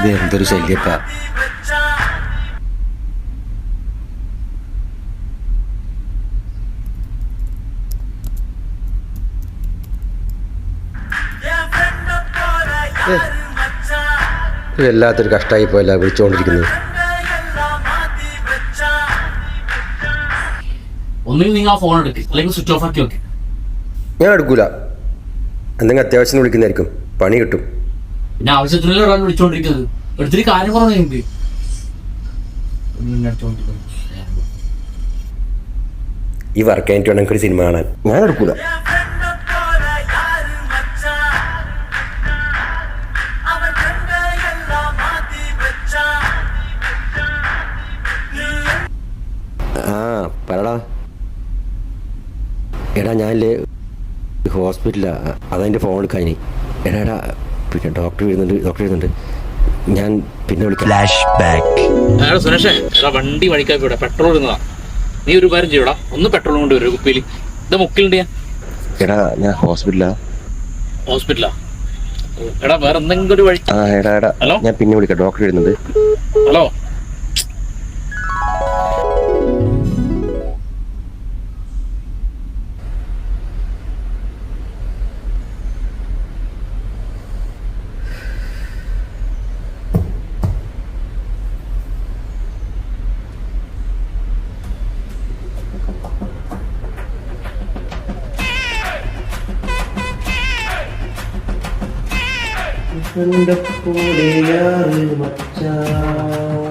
ഇത് എന്തൊരു ശല്യപ്പ. വല്ലാത്തൊരു കഷ്ടമായി പോയല്ല വിളിച്ചുകൊണ്ടിരിക്കുന്നത് ഒന്നുകിൽ നിങ്ങൾ ആ ഫോൺ എടുക്ക് അല്ലെങ്കിൽ സ്വിച്ച് ഓഫ് ആക്കി വെക്ക്. ഞാൻ എടുക്കൂല. എന്തെങ്കിലും അത്യാവശ്യം വിളിക്കുന്നതായിരിക്കും. പണി കിട്ടും. പിന്നെ ആവശ്യത്തിനല്ലേ ഒരാൾ വിളിച്ചോണ്ടിരിക്കുന്നത്. എടുത്തിട്ട് കാര്യം കുറവ് നിങ്ങൾക്ക്. ഈ വർക്ക് കഴിഞ്ഞിട്ട് വേണം ഒരു സിനിമ കാണാൻ. ഞാൻ എടുക്കൂല. ആ പറടാ. എടാ ഞാനില്ലേ ഹോസ്പിറ്റലാ. അതെന്റെ ഫോൺ എടുക്കാൻ എടാ എടാ പിന്നെ ഡോക്ടർ വരുന്നുണ്ട് ഡോക്ടർ വരുന്നുണ്ട്. ഞാൻ പിന്നെ വിളിക്കാം. എടാ സുരേഷ് എടാ വണ്ടി വഴിക്കാൻ ഇവിടെ പെട്രോൾ ഇരുന്നതാ നീ ഒരു കാര്യം ചെയ്യടാ. ഒന്ന് പെട്രോൾ കൊണ്ട് വരും കുപ്പിയിൽ. ഇത് മുക്കിലുണ്ട് ഞാൻ. എടാ ഞാൻ ഹോസ്പിറ്റലാ. ഹോസ്പിറ്റലാ? എടാ വേറെ എന്തെങ്കിലും ഒരു വഴി ആ എടാ എടാ. ഹലോ? ഞാൻ പിന്നെ വിളിക്കാം. ഡോക്ടർ വരുന്നുണ്ട്. ഹലോ? உண்ட கூட யாரு மச்சான்?